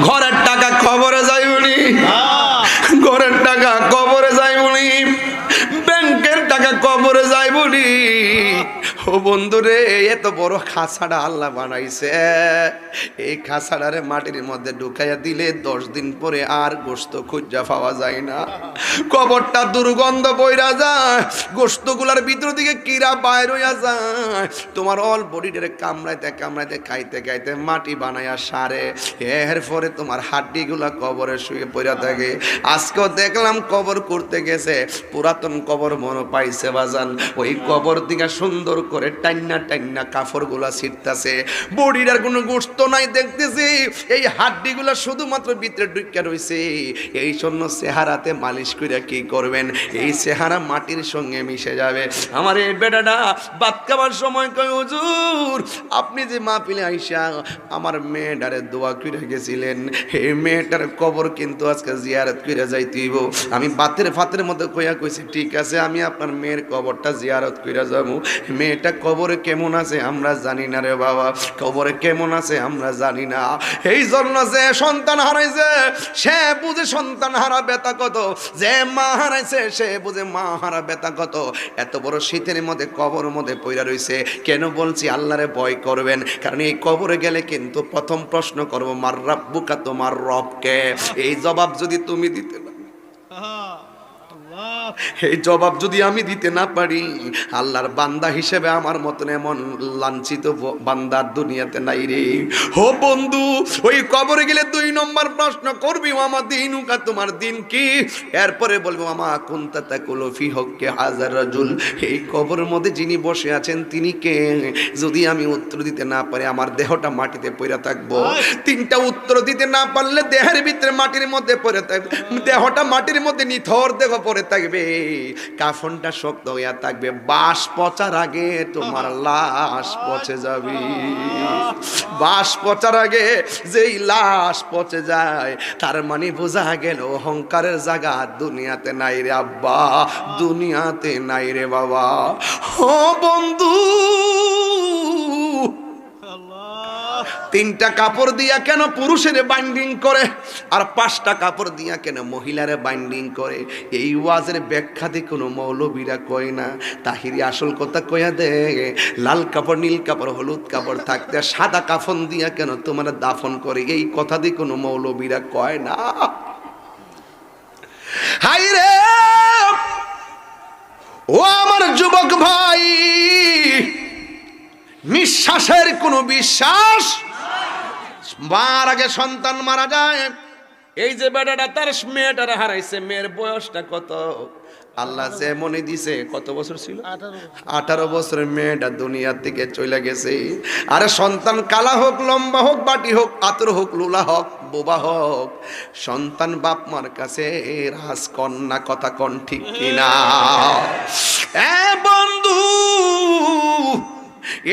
ঘরের টাকা খবরে যাইবনি ঘরের টাকা কবরে যাইবনি ব্যাংকের টাকা কবরে যাইবনি ও বন্ধুরে, এত বড় খাসাটা আল্লাহ বানাইছে। এই খাসাটারে মাটির মধ্যে ঢুকাইয়া দিলে দশ দিন পরে আর গোস্ত খুঁজা পাওয়া যায় না। কবরটা দুর্গন্ধ বইরা যায় গোস্তগুলার ভিতর দিকে কিরা বাইর যায়। তোমার অল বডিটারে কামড়াইতে কামড়াইতে, খাইতে খাইতে মাটি বানাইয়া সারে। এর পরে তোমার হাড্ডিগুলা কবরে শুয়ে পড়া থাকে। আজকেও দেখলাম কবর করতে গেছে, পুরাতন কবর মনে পাইছে বাজান। ওই কবর দিকে সুন্দর করে টাইনা টাইনা কাপড়গুলা ছিটতাছে। বডির আর কোনো গোস্ত নাই দেখতেছি। এই হাড্ডিগুলা শুধুমাত্র ভিতরে ঢুকে রয়েছে এই জন্য চেহারাতে মালিশ করে কি করবেন? এই চেহারা মাটির সঙ্গে মিশে যাবে। আমার এই বেটাটা বাদ খাবার সময় কই হুজুর, আপনি যে মা মাহফিলে আইসা, আমার মেয়েটারে দোয়া করে গেছিলেন। এই মেয়েটার কবর কিন্তু আজকে জিয়ারত করে যাইতেইব। আমি বাতের ফাতের মধ্যে কইয়া কইছি, ঠিক আছে, আমি আপনার মেয়ের কবরটা জিয়ারত করে যাব। মেয়েটা কবরে কেমন আছে আমরা জানি না রে বাবা। কবরে কেমন আছে আমরা জানি না। এই জন্য যে সন্তান হারাইছে, সে বুঝে সন্তান হারা বেতা কত। যে মা হারাইছে, সে বুঝে মা হারা বেতা কত। এত বড় শীতের মধ্যে কবর মধ্যে পইরা রইছে। কেন বলছি আল্লাহরে ভয় করবেন? কারণ এই কবরে গেলে কিন্তু প্রথম প্রশ্ন করব, মার রাব্বুকা তোমার রবকে? এই জবাব যদি তুমি দিতে না এই জবাব যদি আমি দিতে না পারি আল্লাহর বান্দা হিসেবে আমার মতন এমন লাঞ্ছিত বান্দার দুনিয়াতে নাই রে। হো বন্ধু ওই কবরে গেলে দুই নম্বর প্রশ্ন করবি আমার দিন উকা তোমার দিন কি? এরপরে বলব আমা কুন্তা তাকুলো ফি হককে হাজার রাজুল। এই কবরের মধ্যে যিনি বসে আছেন তিনি কে? যদি আমি উত্তর দিতে না পারি আমার দেহটা মাটিতে পড়ে থাকব। তিনটা উত্তর দিতে না পারলে দেহের ভিতরে মাটির মধ্যে পড়ে থাকবে দেহটা মাটির মধ্যে নিথর দেহ পড়ে থাকবে। কাফনটা শক্ত হইয়া থাকবে বাস পচার আগে তোমার লাশ পচে যাবে। বাস পচার আগে যেই লাশ পচে যায়, তার মানে বোঝা গেল অহংকারের জায়গা দুনিয়াতে নাই রে আব্বা, দুনিয়াতে নাই রে বাবা। ও বন্ধু তিনটা কাপড় দিয়া কেন পুরুষের বাইন্ডিং করে? আর পাঁচটা কাপড় দিয়া কেন মহিলারে বাইন্ডিং করে? এই ওয়াজের ব্যাখ্যাতে কোনো মৌলবীরা কয় না। তাহিরি আসল কথা কয়া দে, লাল কাপড়, নীল কাপড়, হলুদ কাপড় থাকতে সাদা কাফন দিয়া কেন তোমার দাফন করে? এই কথা দিয়ে কোনো মৌলবীরা কয় না। হাই রে! ও আমার যুবক ভাই, নিঃশ্বাসের কোনো বিশ্বাস মার আগে সন্তান মারা যায়। এই যে বেটাটা তার মেয়েটার হারাইছে মেয়ের বয়সটা কত? আল্লাহ যে মনে দিছে কত বছর ছিল? আঠারো বছরের মেয়েটা দুনিয়ার থেকে চলে গেছে। আরে সন্তান কালা হোক লম্বা হোক বাটি হোক আতর হোক লুলা হোক বোবা হোক সন্তান বাপ মার কাছে রাজকন্যা কথা কন ঠিক কিনা? এ বন্ধু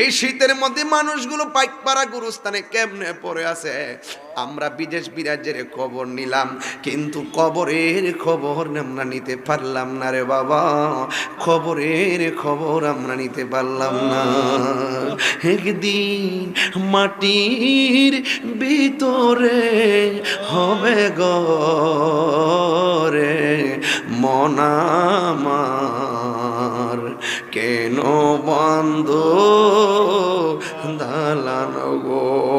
এই শীতের মধ্যে মানুষগুলো পাইকপাড়া গুরুস্থানে কেমনে পড়ে আছে? আমরা বিদেশ বিরাজ্যের খবর নিলাম, কিন্তু কবরের খবর আমরা নিতে পারলাম না রে বাবা। খবরের খবর আমরা নিতে পারলাম না। একদিন মাটির ভিতরে হবে গরে মনামার কেন বন্ধ? দালান গো।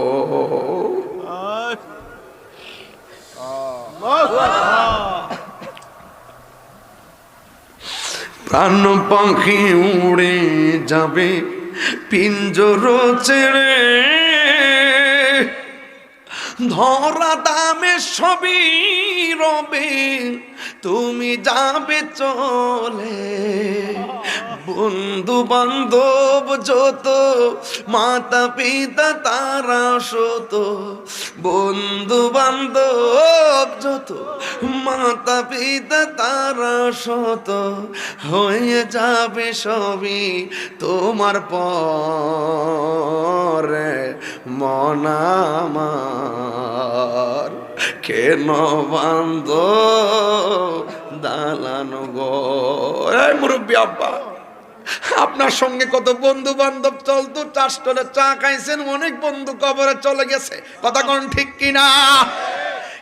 প্রাণ পাখি উড়ে যাবে পিঞ্জর ছেড়ে। ধরা দামে সবই রবে। তুমি যাবে চলে। বন্ধু বান্ধব যত মাতা পিতা তারা শত বন্ধু বান্ধব যত মাতা পিতা তারা শত হয়ে যাবে সবই তোমার পরে মনামার কেন বান্ধ দালান গো? মুরব্বী আব্বা, আপনার সঙ্গে কত বন্ধু বান্ধব চলতো চাষ করে চা খাইছেন, অনেক বন্ধু কবরে চলে গেছে। কথা কোন ঠিক কিনা?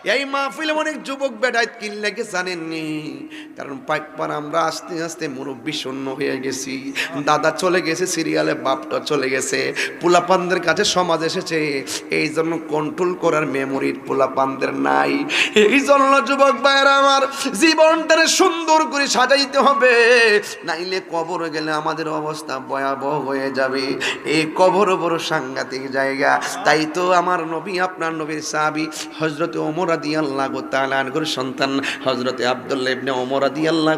এই মাহফিলে অনেক যুবক বেড়ায় কিনলে লেগে জানেননি? কারণ পাইকপার আমরা আস্তে আস্তে মুরব্বী শূন্য হয়ে গেছি। দাদা চলে গেছে, সিরিয়ালে বাপটা চলে গেছে। পোলাপানদের কাছে সমাজ এসেছে। এই জন্য কন্ট্রোল করার মেমোরি পোলাপানদের নাই। এই জন্য যুবক ভাইয়েরা আমার জীবনটারে সুন্দর করে সাজাইতে হবে। নাইলে কবর গেলে আমাদের অবস্থা ভয়াবহ হয়ে যাবে। এই কবর বড় সাংঘাতিক জায়গা। তাই তো আমার নবী, আপনার নবীর সাহাবি হজরত ওমর সন্তান আল্লাহ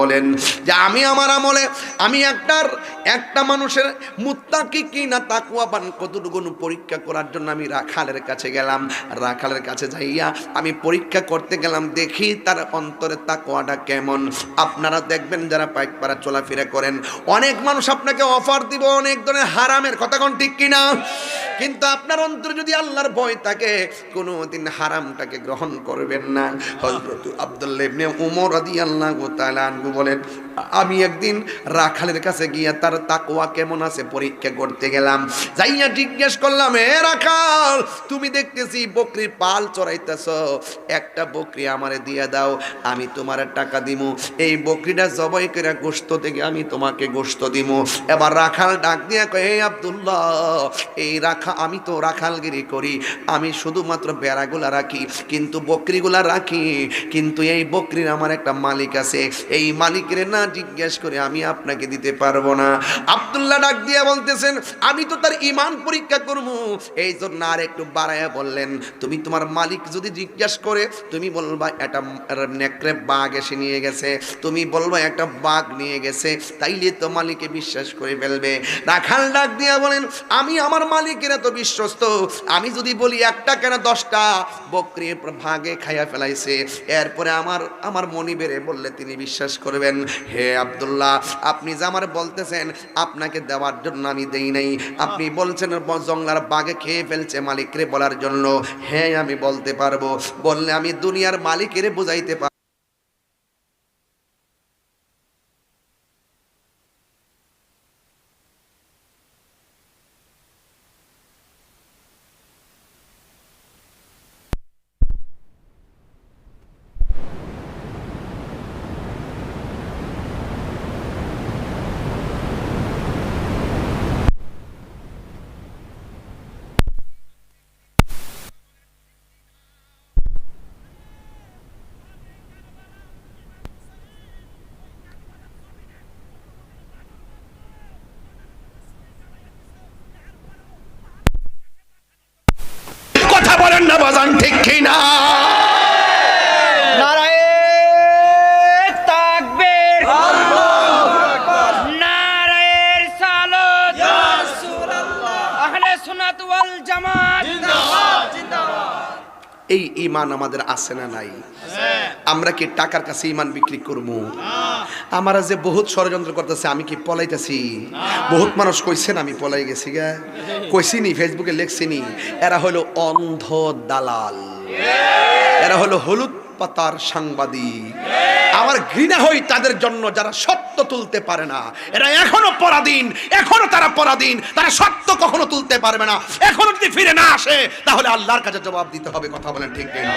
বলেন যে আমি আমার আমলে, আমি একটার, একটা মানুষের কি না তাকুয়াবান কতটুকু পরীক্ষা করার জন্য আমি রাখালের কাছে গেলাম। রাখালের কাছে যাইয়া আমি পরীক্ষা করতে গেলাম, দেখি তার অন্তরে তাকুয়াটা কেমন। আপনারা দেখবেন যারা পাইকপাড়া চলাফেরা করেন, অনেক মানুষ আপনাকে অফার দিব, অনেক ধরনের হারামের কথা কোন ঠিক কিনা? কিন্তু আপনার অন্তরে যদি আল্লাহর ভয় থাকে কোনো দিন হারামটাকে গ্রহণ করবেন না। হজরত আব্দুল্লাহ ইবনে উমর রাদিয়াল্লাহু তাআলা আনহু বলেন, আমি একদিন রাখালের কাছে গিয়া তার তাকওয়া কেমন আছে পরীক্ষা করতে গেলাম। যাইয়া জিজ্ঞেস করলাম, এ রাখাল, তুমি দেখতেছি বকরির পাল চড়াইতেছ। একটা বকরি আমারে দিয়ে দাও, আমি তোমার টাকা দিমু। এই বকরিটা জবাই করে গোস্ত থেকে আমি তোমাকে গোস্ত দিমু। এবার রাখাল ডাক দিয়া কয় আব্দুল্লাহ, এই রাখা, আমি তো রাখালগিরি করি। আমি শুধুমাত্র বেড়াগুলা রাখি কিন্তু বকরিগুলা রাখি। কিন্তু এই বকরির আমার একটা মালিক আছে। এই মালিকের না জিজ্ঞেস করে আমি আপনাকে দিতে পারব না। আব্দুল্লাহ ডাক দিয়া বলতেছেন, আমি তো তার ইমান পরীক্ষা করব। এই জন্য আর একটু বাড়াইয়া বললেন, তুমি তোমার মালিক যদি জিজ্ঞেস করে, তুমি বলবা একটা নেকড়ে বাঘ এসে নিয়ে গেছে। তুমি বলবা একটা বাঘ নিয়ে গেছে। তাইলে তো মালিকে বিশ্বাস করে ফেলবে। রাখাল ডাক দিয়া বলেন, আমি আমার মালিকের এত বিশ্বস্ত। আমি যদি বলি একটা কেন দশটা বকরি ভাগে খাইয়া ফেলাইছে। এরপরে আমার আমার মনি বেড়ে বললে তিনি বিশ্বাস করবেন, হে আবদুল্লাহ, আপনি যে আমার বলতেছেন, আপনাকে দেওয়ার জন্য আমি দেই নাই। আপনি বলছেন জঙ্গলার বাঘে খেয়ে ফেলছে মালিকরে বলার জন্য। হ্যাঁ আমি বলতে পারব। বললে আমি দুনিয়ার মালিকেরে বুঝাইতে পারব কথা বলেন না বাজান ঠিক কি না? এই ইমান আমাদের আছে না নাই? আমরা কি টাকার কাছে ইমান বিক্রি করব? আমরা যে বহুত ষড়যন্ত্র করতেছে, আমি কি পলাইতেছি? বহুত মানুষ কইছেন আমি পলাই গেছি গা। কইছিনি ফেসবুকে লেখছিনি এরা হলো অন্ধ দালাল। এরা হলো হলুদ পাতার সাংবাদিক। আমার ঘৃণা হই তাদের জন্য যারা সত্য তুলতে পারে না। এরা এখনও পরাধীন, এখনও তারা পরাধীন, তারা সত্য কখনো তুলতে পারবে না। এখনও যদি ফিরে না আসে, তাহলে আল্লাহর কাছে জবাব দিতে হবে, কথা বলেন ঠিক না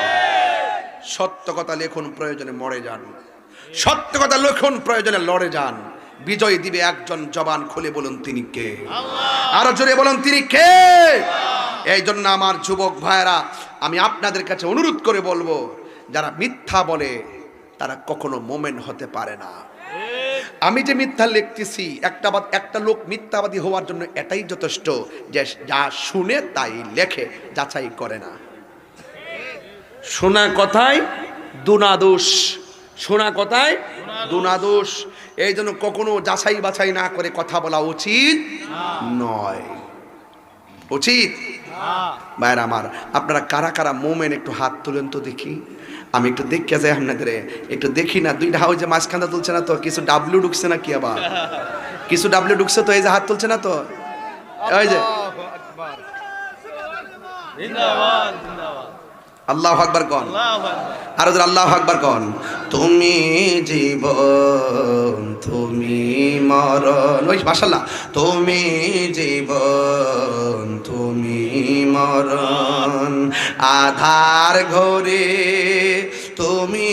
সত্য কথা লেখুন, প্রয়োজনে মরে যান। সত্য কথা লেখুন প্রয়োজনে লড়ে যান। বিজয় দিবে একজন জবান খুলে বলুন তিনি কে? আরও জোরে বলুন তিনি কে? এই জন্য আমার যুবক ভাইয়েরা আমি আপনাদের কাছে অনুরোধ করে বলব যারা মিথ্যা বলে তারা কখনো মোমেন্ট হতে পারে না। আমি যে মিথ্যা লিখতেছি একটা বাদ একটা লোক মিথ্যাবাদী হওয়ার জন্য এটাই যথেষ্ট যে যা শুনে তাই লেখে যাচাই করে না। শোনা কথায় দুনাদোষ। শোনা কথায় দুনাদোষ। এই জন্য কখনো যাচাই বাছাই না করে কথা বলা উচিত নয়। উচিত? ভাইয়ের আমার, আপনারা কারা কারা মোমেন একটু হাত তুলেন তো দেখি। আমি একটু দেখে যাই আপনাদের। একটু দেখি না, দুইটা হাউস যে মাঝখানটা তুলছে না তো? কিছু ডাবলু ঢুকছে না কি আবার? কিছু ডাবলু ঢুকছে তো? এই যে হাত তুলছে না তো? ওই যে। আল্লাহ আকবর কন। আর ওদের আল্লাহ আকবর কন। তুমি জীবন তুমি মরণ ওই মাসাল্লাহ তুমি জীবন তুমি মরণ আধার ঘরে তুমি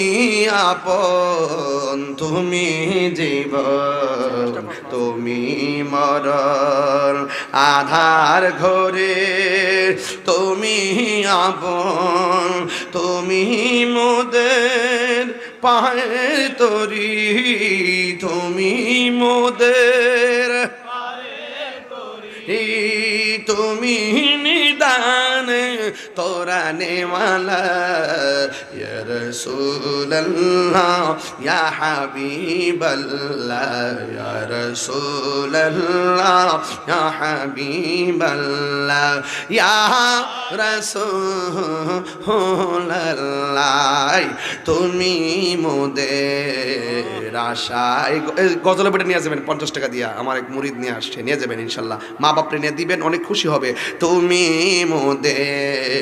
আপন তুমি জীবন তুমি মরণ। আধার ঘরে তুমি আপন তুমি মোদের পায়ে তরি তুমি মোদের তুমি তোরা নেওয়ালা ইয়া রাসূলুল্লাহ ইয়া হাবিবাল্লাহ ইয়া রাসূলুল্লাহ ইয়া হাবিবাল্লাহ ইয়া রাসূলুল্লাহ তুমি মোদের আশায় গজলে বেটে নিয়ে যাবেন, পঞ্চাশ টাকা দিয়া। আমার এক মুরিদ নিয়ে আসছে, নিয়ে যাবেন ইনশাল্লাহ। মা বাপরে নিয়ে দিবেন, অনেক খুশি হবে। তুমি মোদের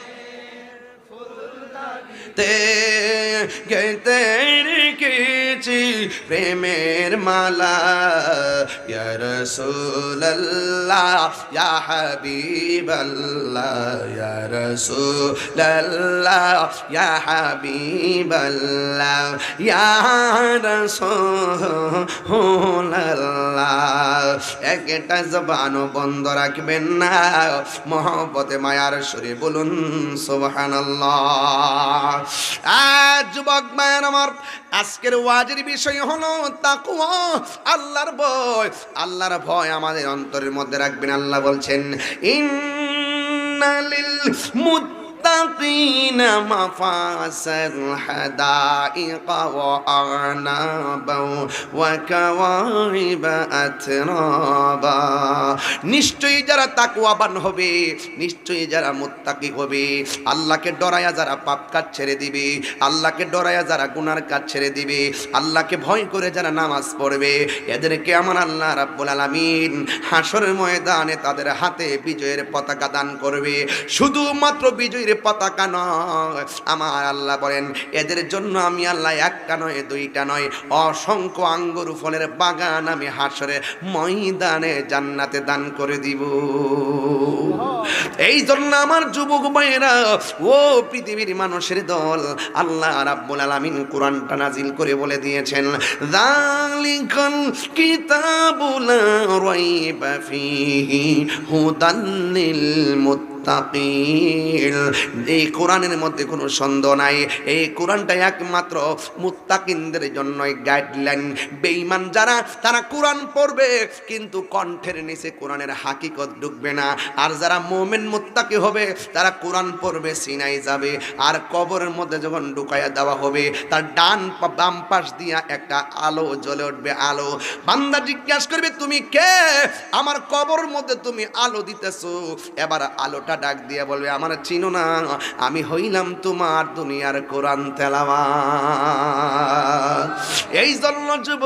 তে গেতে রেখেছি প্রেমের মালা। ইয়া রাসূলুল্লাহ, ইয়া হাবিবাল্লাহ, ইয়া রাসূলুল্লাহ, ইয়া হাবিবাল্লাহ, ইয়া রাসূলুল্লাহ। একটা জবানও বন্ধ রাখবেন না। মহব্বতে, মায়ার সুরে বলুন, সুবহানাল্লাহ। আজ যুবক মায়ের আমার, আজকের ওয়াজের বিষয় হলো তাকুয়া আল্লাহর ভয়। আল্লাহর ভয় আমাদের অন্তরের মধ্যে রাখবেন, আল্লাহ বলছেন, ইন্নালিল মুত্তাকিনা হাদাইকা ওয়া আনাবা ওয়া কাওয়াইবা আতরাবা নিশ্চয়ই যারা তাকওয়াবান হবে, নিশ্চয়ই যারা মুত্তাকি হবে, আল্লাহকে ডরায়া যারা পাপ কাজ ছেড়ে দিবে, আল্লাহকে ডরায়া যারা গুনার কাজ ছেড়ে দিবে, আল্লাহকে ভয় করে যারা নামাজ পড়বে, এদেরকে আমার আল্লাহ রাব্বুল আলামিন হাসরের ময়দানে তাদের হাতে বিজয়ের পতাকা দান করবে। শুধুমাত্র বিজয়ের পতাকা নয়। আমার আল্লাহ বলেন, এদের জন্য আমি আল্লাহ একটা নয়, দুইটা নয়। অসংখ্য আঙ্গুর ফলের বাগান আমি হাসরে ময়দানে জান্নাতে দান করে দিব। এই জন্য আমার যুবক ভাইয়েরা, ও পৃথিবীর মানুষের দল, আল্লাহ রাব্বুল আলামিন কোরআনটা নাজিল করে বলে দিয়েছেন, যালিকাল কিতাবুল রাইবা ফীহি হুদান লিল মুত্তাকিন এই কোরআনের মধ্যে কোনো সন্দেহ নাই। এই কোরআনটা একমাত্র মুত্তাকিনদের জন্যই গাইডলাইন বেঈমান যারা, তারা কোরআন পড়বে, কিন্তু কণ্ঠের নিচে কোরআনের হাকিকত ঢুকবে না। আর যারা মোমেন মুত্তাকি হবে, তারা কোরআন পড়বে, সিনাই যাবে। আর কবরের মধ্যে যখন ঢুকাইয়া দেওয়া হবে, তার ডান বাম পাশ দিয়া একটা আলো জ্বলে উঠবে, আলো। বান্দা জিজ্ঞাসা করবে, তুমি কে? আমার কবরের মধ্যে তুমি আলো দিতেছো? এবার আলোটা ডাক দিয়ে বলবে আমার চিনো না আমি হইলাম তোমার দুনিয়ার কোরআন তেলাওয়া এই জন্য যুব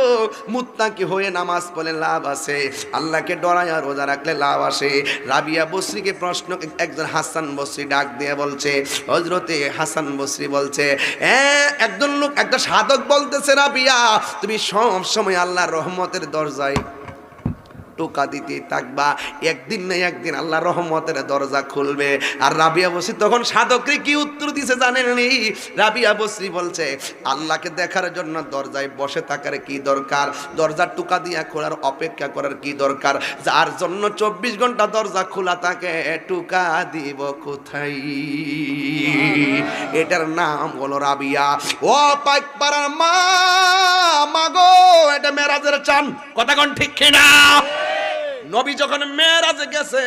মুত্তাকি হয়ে নামাজ পড়লে লাভ আছে। আল্লাহকে ডরায়া রোজা রাখলে লাভ আসে। রাবিয়া বসরিকে প্রশ্ন একজন হাসান বসরি ডাক দিয়ে বলছে হজরতে হাসান বসরি বলছে "এ, একজন লোক একটা সাধক বলতেছে রাবিয়া তুমি সব সময় আল্লাহর রহমতের দরজায় টোকা দিতে থাকবা। একদিন না একদিন আল্লাহ রহমতের দরজা খুলবে। আর রাবিয়া বসরি তখন সাধকরে কি উত্তর দিছে জানেন নি? রাবিয়া বসরি বলছে, আল্লাহকে দেখার জন্য দরজায় বসে থাকার কি দরকার? দরজার টুকা দিয়া খোলার অপেক্ষা করার কি দরকার? যার জন্য চব্বিশ ঘণ্টা দরজা খোলা থাকে, টোকা দিব কোথায়? এটার নাম হলো রাবিয়া। ও পাইক পাড়ার মা মাগো এটা মেরাজের চান। কথা কোন ঠিক কিনা? নবী যখন মেয়েরাজে গেছে,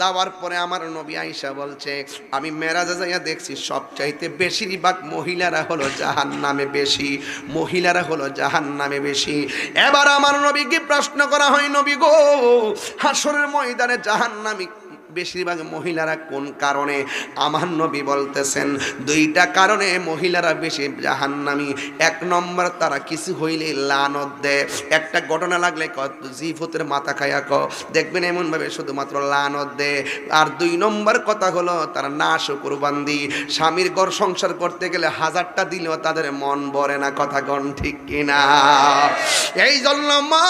যাওয়ার পরে আমার নবী আইসা বলছে, আমি মেরাজে যাইয়া দেখছি সবচাইতে বেশিরভাগ মহিলারা হলো জাহান নামে বেশি, মহিলারা হলো জাহান নামে বেশি। এবার আমার নবীকে প্রশ্ন করা হয়, নবী গো হাসরের ময়দানে জাহান নামী বেশিরভাগ মহিলারা কোন কারণে? আমার নবী বলতেছেন, দুইটা কারণে মহিলারা বেশি জাহান্নামি। এক নম্বর, তারা কিছু হইলে লানত দেয়। একটা ঘটনা লাগলে জিফতের মাথা খায়া ক দেখবেন এমনভাবে শুধুমাত্র লানত দেয়। আর দুই নম্বর কথা হলো, তারা নাশ কুরবান্দি স্বামীর ঘর সংসার করতে গেলে হাজারটা দিলেও তাদের মন ভরে না, কথা গণ ঠিক কিনা? এই জন্য মা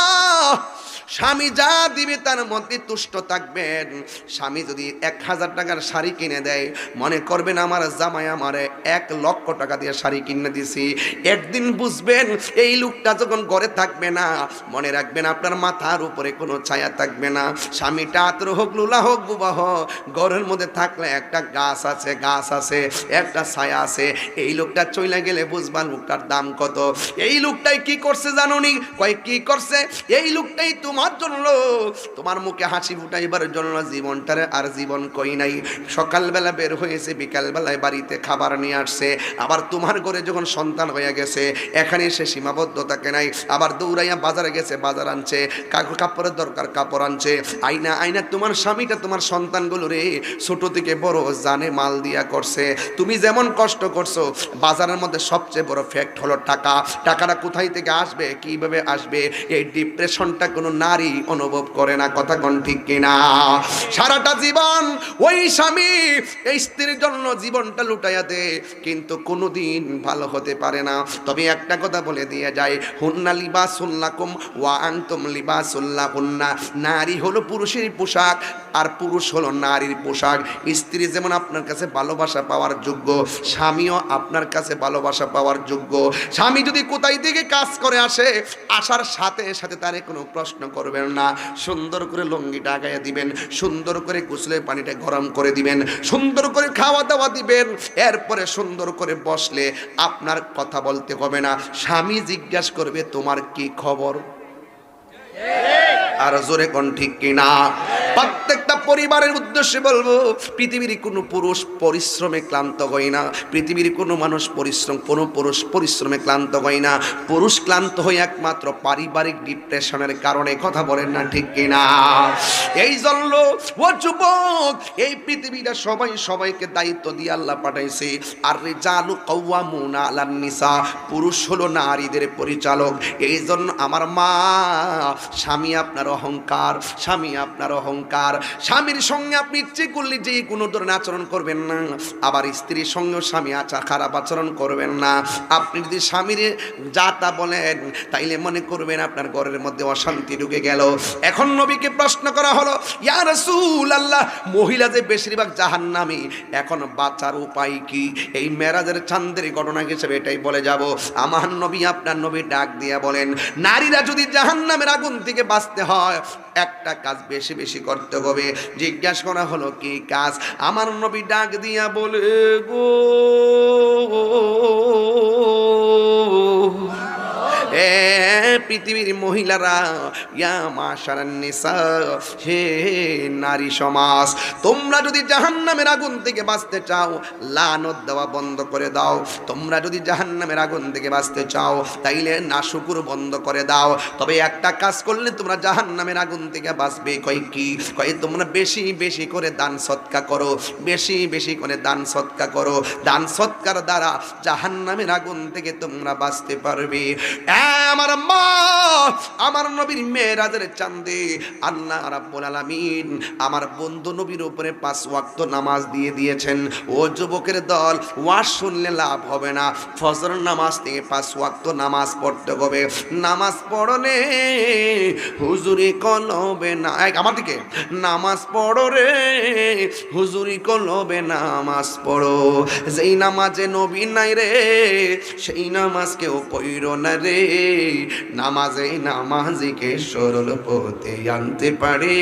স্বামী যা দিবে তার মধ্যে তুষ্ট থাকবেন। স্বামী যদি এক হাজার টাকার শাড়ি কিনে দেয়, মনে করবেন আমার জামাই আমারে এক লক্ষ টাকা দিয়ে শাড়ি কিনে দিছি একদিন বুঝবেন, এই লোকটা যখন ঘরে থাকবে না, মনে রাখবেন আপনার মাথার উপরে কোনো ছায়া থাকবে না। স্বামীটা আতর হোক, লুলা হোক, বুবা হোক, ঘরের মধ্যে থাকলে একটা গাছ আছে গাছ আছে, একটা ছায়া আছে। এই লোকটা চলে গেলে বুঝবা লোকটার দাম কত। এই লোকটাই কি করছে জানুনি? কয়, কি করছে? এই লোকটাই তোমার জন্য। তোমার মুখে হাসি ফুটাইবার জন্য জীবনটারে আর জীবন কই নাই। সকালবেলা বের হয়েছে, বিকালবেলায় বাড়িতে খাবার নিয়ে আসছে। আবার তোমার ঘরে যখন সন্তান হয়ে গেছে, এখানে সে সীমাবদ্ধতাকে নাই। আবার দৌড়াইয়া বাজারে গেছে, বাজার আনছে কাপড়ের দরকার, কাপড় আনছে। আইনা আইনা তোমার স্বামীটা তোমার সন্তানগুলো রে, ছোট থেকে বড় জানে মাল দিয়া করছে। তুমি যেমন কষ্ট করছ, বাজারের মধ্যে সবচেয়ে বড় ফ্যাক্ট হলো টাকা। টাকাটা কোথায় থেকে আসবে, কীভাবে আসবে? এই ডিপ্রেশনটা কোনো নারী অনুভব করে না, কথা কোন ঠিক কিনা? সারাটা জীবন ওই স্বামী এই স্ত্রীর জন্য জীবনটা লুটাইয়া দে, কিন্তু কোনোদিন ভালো হতে পারে না। তবে একটা কথা বলে দিয়ে যায় হুন্না লিবাসুল্লাকুম ওয়া আনতুম লিবাসুল্লাহ হুন্না নারী হলো পুরুষের পোশাক, আর পুরুষ হলো নারীর পোশাক। স্ত্রী যেমন আপনার কাছে ভালোবাসা পাওয়ার যোগ্য, স্বামীও আপনার কাছে ভালোবাসা পাওয়ার যোগ্য। স্বামী যদি কোথায় থেকে কাজ করে আসে, আসার সাথে সাথে তারে কোনো প্রশ্ন করবেন না। সুন্দর করে লঙ্গিটা আগাইয়া দিবেন, সুন্দর করে কুচলের পানিটা গরম করে দিবেন, সুন্দর করে খাওয়া দাওয়া দিবেন। এরপরে সুন্দর করে বসলে আপনার কথা বলতে হবে না। স্বামী জিজ্ঞাসা করবে, তোমার কি খবর? আর জোরে কোন কিনা? প্রত্যেকটা পরিবারের উদ্দেশ্যে বলব, পৃথিবীর কোনো পুরুষ পরিশ্রমে ক্লান্ত হয় না। পৃথিবীর কোনো মানুষ পরিশ্রম কোনো পুরুষ পরিশ্রমে ক্লান্ত হয় না। পুরুষ ক্লান্ত একমাত্র পারিবারিক ডিপ্রেশনের কারণে কথা বলেন না ঠিক কিনা? এই জন্য ও যুবক, এই পৃথিবীটা সবাই সবাইকে দায়িত্ব দিয়ে আল্লাহ পাঠাইছে। আর রে জালু কৌয়ামুনা আলান নিসা, পুরুষ হলো নারীদের পরিচালক। এই জন্য আমার মা স্বামী আপনার অহংকার, স্বামী আপনার অহংকার। স্বামীর সঙ্গে আপনি ইচ্ছে করলে যে কোনো ধরনের আচরণ করবেন না। আবার স্ত্রীর সঙ্গেও স্বামী আচার খারাপ আচরণ করবেন না। আপনি যদি স্বামীর যা তা বলেন, তাইলে মনে করবেন আপনার ঘরের মধ্যে অশান্তি ঢুকে গেল। এখন নবীকে প্রশ্ন করা হলো, ইয়া রাসূল আল্লাহ মহিলা যে বেশিরভাগ জাহান্নামী, এখন বাঁচার উপায় কি? এই মেরাজের চান্দের ঘটনা হিসেবে এটাই বলে যাব। আমার নবী আপনার নবী ডাক দিয়া বলেন, নারীরা যদি জাহান্নামের আগুন থেকে বাঁচতে হয়। একটা কাজ বেশি বেশি করতে হবে। জিজ্ঞাসা করা হলো, কি কাজ? আমার নবী ডাক দিয়া বলে, গো পৃথিবীর মহিলারা, ইয়া মাশারান নিসা, হে নারী সমাজ, তোমরা যদি জাহান্নামের আগুন থেকে বাঁচতে চাও, লানত দেওয়া বন্ধ করে দাও। তোমরা যদি জাহান্নামের আগুন থেকে বাঁচতে চাও, তাইলে নাশুকুর বন্ধ করে দাও। তবে একটা কাজ করলে তোমরা জাহান্নামের আগুন থেকে বাঁচবে। কয় কি? কয়, তোমরা বেশি বেশি করে দান সৎকা করো, বেশি বেশি করে দান সৎকা করো। দান সৎকার দ্বারা জাহান্নামের আগুন থেকে তোমরা বাঁচতে পারবে। আমার মা আমার নবীর মেয়েরাজের চান্দে আল্লাহ রাব্বুল আলামিন আমার বন্ধু নবীর উপরে পাঁচ ওয়াক্ত নামাজ দিয়ে দিয়েছেন। ও যুবকের দল, ওয়াজ শুনলে লাভ হবে না। ফজর নামাজ থেকে পাঁচ ওয়াক্ত নামাজ পড়তে হবে। নামাজ পড়নে হুজুরি কলবে না। আমার দিকে। নামাজ পড়ো রে, হুজুরি কলবে নামাজ পড়ো। যেই নামাজে নবী নাই রে, সেই নামাজ কেউ কইর না রে। নামাজে নামাজিকে সরল পথে আনতে পারে।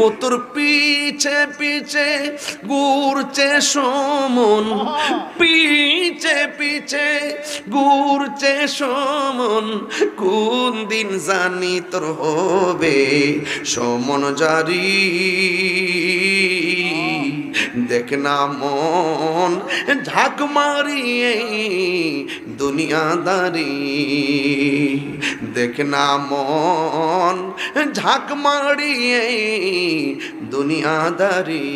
ও তোর পিছে পিছে ঘুরছে সমন, পিছে পিছে ঘুরছে সমন, কোন দিন জানি তোর হবে সমন জারি। দেখ না মন, ঝাঁক মারিয়ে দুনিয়াদারি দেখ না মন, ঝাঁক মারিয়ে দুনিয়াদারি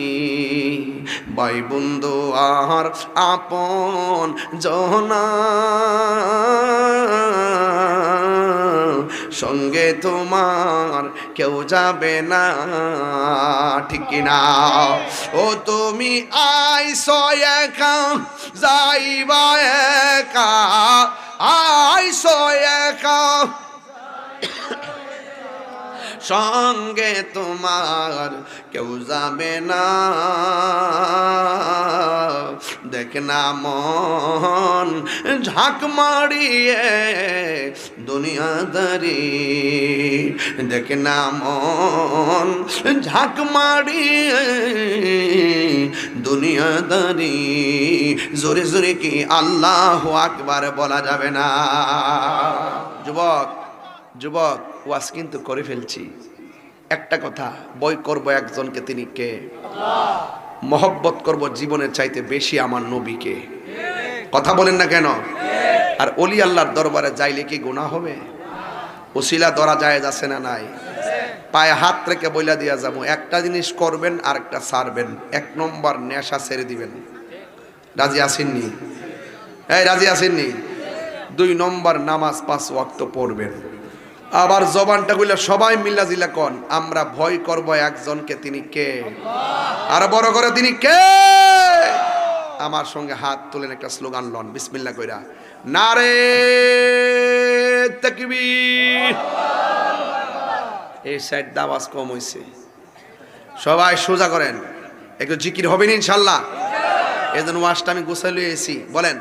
ভাই বন্ধু, আর আপন জনা। সঙ্গে তোমার কেউ যাবে না। ঠিক কিনা? ও তুমি আইসো একা, যাইবা একা, আইসো একা। সঙ্গে তোমার কেউ যাবে না। দেখ না মন ঝাঁক মারিয়ে দুনিয়াদারি দেখ না মন ঝাঁক মারিয়ে দুনিয়াদারি জোরে জোরে কি আল্লাহ আকবার বলা যাবে না? যুবক যুবক ওয়াজ কিন্তু করে ফেলছি। একটা কথা, বই করব একজনকে তিনি কে? মহব্বত করব জীবনের চাইতে বেশি আমার নবীকে। কথা বলেন না কেন? আর অলি আল্লাহর দরবারে যাইলে কি গুণা হবে? ওসিলা ধরা যায় আছে না নাই? পায়ে হাত রেখে বইলা দিয়া যাব। একটা জিনিস করবেন আর একটা ছাড়বেন এক নম্বর নেশা ছেড়ে দিবেন। রাজি আসেননি এই, রাজি আসেননি দুই নম্বর নামাজ পাঁচ ওয়াক্ত পড়বেন। আবার জবানটা গুলা সবাই মিল্লা জিলা কন, আমরা ভয় করব একজনকে, তিনি কে? আর বড় করে, তিনি কে? আমার সঙ্গে হাত তুলেন একটা স্লোগান, লন বিসমিল্লা কইরা। নারে এই সাইড আওয়াজ কম হইছে। সবাই সোজা করেন। একটু জিকির হবেন ইনশাল্লাহ? এই জন্য ওয়াজটা আমি গুছাই লইয়েছি বলেন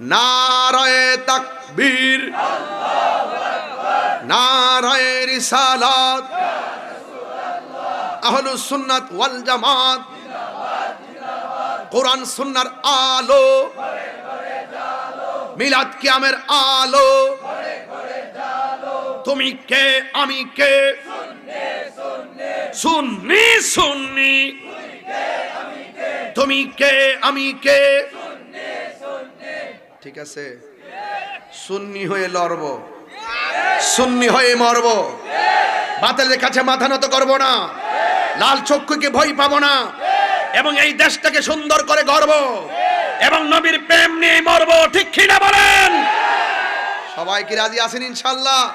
নারায়ে তাকবীর। নারায়ে রিসালাত আহলুস সুন্নাত ওয়াল জামাত। কোরআন সুন্নার আলো। মিলাদ কিয়ামের আলো। তুমি কে, আমি কে? সুন্নি সুন্নি। তুমি কে, আমি কে? ঠিক আছে? সুন্নি হয়ে লড়ব। সুন্নি হয়ে মরব। বাতিলের কাছে মাথা নত করব না। লাল চক্ষুকে ভয় পাবো না। এবং এই দেশটাকে সুন্দর করে গর্ব এবং নবীর প্রেম নিয়ে মরব, ঠিক কিনা বলেন? সবাই কি রাজি আছেন ইনশাল্লাহ?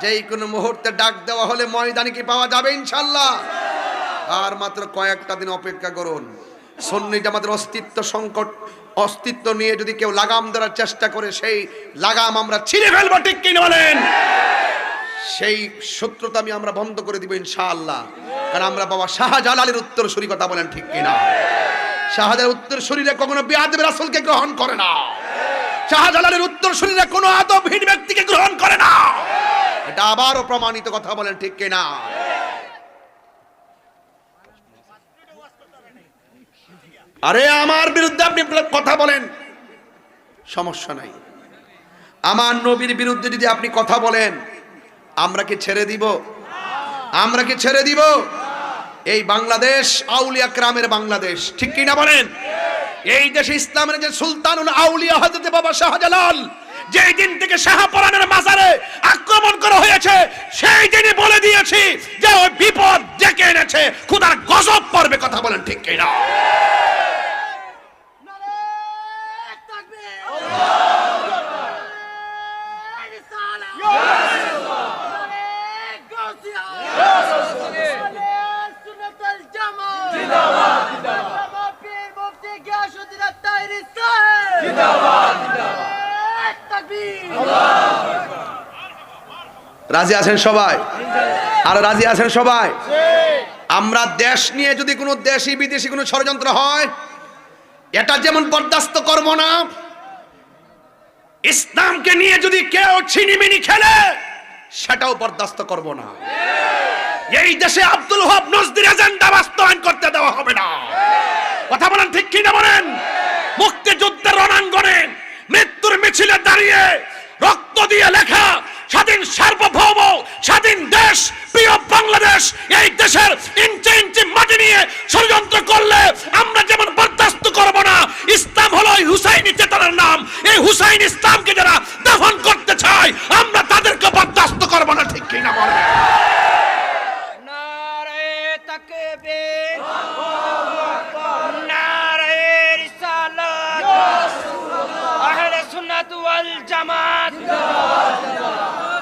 যেই কোনো মুহূর্তে ডাক দেওয়া হলে ময়দানে কি পাওয়া যাবে ইনশাল্লাহ? আর মাত্র কয়েকটা দিন অপেক্ষা করুন। সন্নিটা আমাদের অস্তিত্ব সংকট অস্তিত্ব নিয়ে যদি কেউ লাগাম ধরার চেষ্টা করে, সেই লাগাম আমরা ছিঁড়ে ফেলব, ঠিক কিনা বলেন? সেই শত্রুতা আমি আমরা বন্ধ করে দিব ইনশাআল্লাহ। কারণ আমরা বাবা শাহজালালের উত্তর সুরি কথা বলেন, ঠিক কিনা? শাহজালালের উত্তর শরীরে কখনো বিয়াদব রাসূলকে গ্রহণ করে না। শাহজালালের উত্তর শরীরে কোনো আদবহীন ব্যক্তিকে গ্রহণ করে না। এটা আবারও প্রমাণিত কথা বলেন, ঠিক কিনা? আরে আমার বিরুদ্ধে আপনি কথা বলেন। সমস্যা নাই। আমার নবীর বিরুদ্ধে যদি আপনি কথা বলেন, আমরা কি ছেড়ে দিব? আমরা কি ছেড়ে দিব? এই বাংলাদেশ, আউলিয়া ক্রামের বাংলাদেশ, ঠিক কি না বলেন? এই দেশে ইসলামের যে সুলতানুল আউলিয়া হযরত বাবা শাহজালাল, যেই দিন থেকে শাহপরানের মাজারে আক্রমণ করা হয়েছে, সেই দিনই বলে দিয়েছি যে ওই বিপদ ডেকে এনেছে, খুদার গজব পড়বে কথা বলেন ঠিক কি রাজি আছেন সবাই? আর রাজি আছেন সবাই? আমরা দেশ নিয়ে যদি কোনো দেশি, বিদেশি কোনো ষড়যন্ত্র হয়, এটা যেমন বরদাস্ত করব না, ইসলামকে নিয়ে যদি কেউ ছিনিমিনি খেলে, সেটাও বরদাস্ত করব না। এই দেশে আব্দুল হক নজদির এজেন্ডা বাস্তবায়ন করতে দেওয়া হবে না। কথা বলেন ঠিক কি না বলেন? মুক্তিযুদ্ধের রণাঙ্গনে মৃত্যুর মিছিলে দাঁড়িয়ে রক্ত দিয়ে লেখা, স্বাধীন সার্বভৌম, স্বাধীন দেশ, প্রিয় বাংলাদেশ, এই দেশের ইঞ্চি ইঞ্চি মাটি নিয়ে ষড়যন্ত্র করলে আমরা যেমন বরদাস্ত করব না, ইসলাম হলো এই হুসাইনি চেতনার নাম। এই হুসাইন ইসলামকে যারা দফন করতে চায়, আমরা তাদেরকে বরদাস্ত করব না, ঠিক কি না বলেন? নারে তাকবীর। নারে ওয়াল জামাত।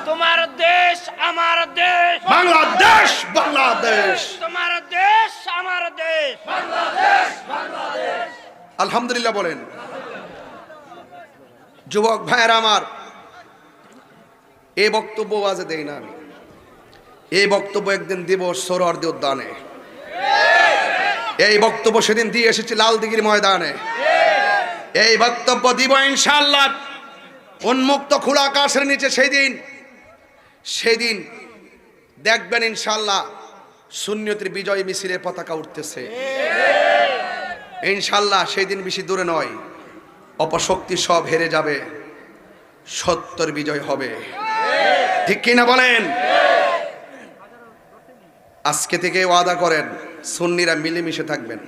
তোমার দেশ আমার দেশ। বাংলাদেশ বাংলাদেশ। তোমার দেশ আমার দেশ। আলহামদুলিল্লাহ বলেন। যুবক ভাইয়েরা আমার এই বক্তব্য আজ দেই না আমি। এই বক্তব্য একদিন দিব সরোয়ার্দি উদ্যানে। এই বক্তব্য সেদিন দিয়ে এসেছি লালদিঘির ময়দানে। এই বক্তব্য দিব ইনশাল্লাহ উন্মুক্ত খোলা আকাশের নিচে সেই দিন সেদিন দেখবেন ইনশাল্লাহ শূন্যতির বিজয় মিছিলের পতাকা উঠতেছে। ইনশাল্লাহ সেই দিন বেশি দূরে নয়, অপশক্তি সব হেরে যাবে, সত্যর বিজয় হবে। ঠিক কিনা বলেন? আজকে থেকে ওয়াদা করেন, সুন্নিরা মিলেমিশে থাকবেন।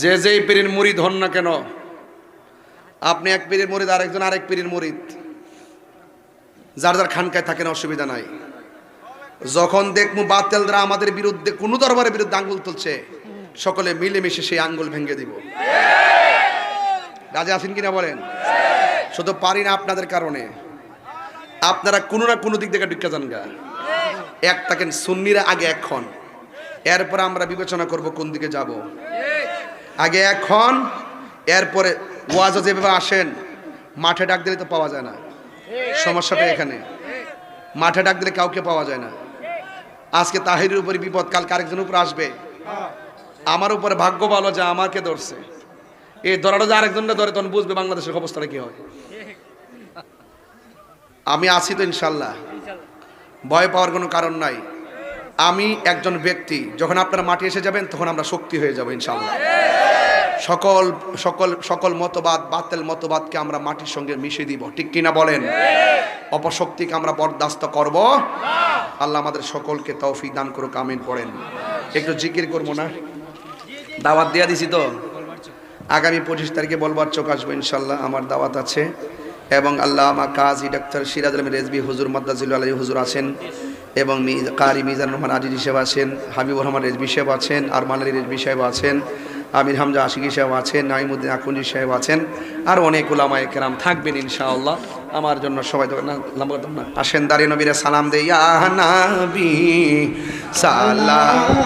যে যেই পীরের মুরিদ হন না কেন আপনি এক পীরের মুরিদ, আরেকজন আরেক পীরের মরিদ। যার যার খানকায় থাকেন অসুবিধা নাই। যখন দেখব বাতেলরা আমাদের বিরুদ্ধে, কোনো দরবারের বিরুদ্ধে আঙ্গুল তুলছে, সকলে মিলেমিশে সেই আঙ্গুল ভেঙে দিব। রাজা আছেন কিনা বলেন? শুধু পারি না আপনাদের কারণে। আপনারা কোনো না কোনো দিক থেকে ঢুকে যান গা। এক থাকেন সুন্নিরা, আগে এখন এরপরে আমরা বিবেচনা করব কোন দিকে যাব। আগে এখন এরপরে ওয়াজা যেভাবে আসেন, মাঠে ডাক দিলে তো পাওয়া যায় না। সমস্যাটা এখানে। মাঠে ডাক দিলে কাউকে পাওয়া যায় না। আজকে তাহিরের উপরে বিপদ, কালকে আরেকজন উপরে আসবে। আমার উপরে ভাগ্য ভালো যে আমাকে ধরছে। এই ধরাটা যে আরেকজনটা ধরে, তখন বুঝবে বাংলাদেশের অবস্থাটা কি হয়। আমি আছি তো ইনশাল্লাহ। ভয় পাওয়ার কোনো কারণ নাই। আমি একজন ব্যক্তি, যখন আপনারা মাটি এসে যাবেন, তখন আমরা শক্তি হয়ে যাব ইনশাল্লাহ। সকল সকল সকল মতবাদ বাতেল মতবাদকে আমরা মাটির সঙ্গে মিশিয়ে দিব। ঠিক কিনা বলেন? অপশক্তিকে আমরা বরদাস্ত করব। আল্লাহ আমাদের সকলকে তৌফিক দান করুক আমিন পড়েন। একটু জিকির করব না? দাওয়াত দেওয়া দিছি তো? আগামী পঁচিশ তারিখে বলবার চোখ আসব ইনশাল্লাহ আমার দাওয়াত আছে। এবং আল্লাহ আমার কাজী ডাক্তার সিরাজ আলম রেজবি হুজুর মদ্দাজুল আলী হুজুর আছেন। এবং মি কারি মিজান রহমান আজিজ সাহেব আছেন হাবিবুর রহমান রেজবি সাহেব আছেন আরমান আলী রেজবি সাহেব আছেন। আমির হামজা আশিকি সাহেব আছেন নাইমুদ্দিন আকুঞ্জি সাহেব আছেন, আর অনেক ওলামায় কেরাম থাকবেন ইনশাআল্লাহ আমার জন্য সবাই। আসেন দাঁড়িয়ে নবীরা সালাম দেয়া সালাম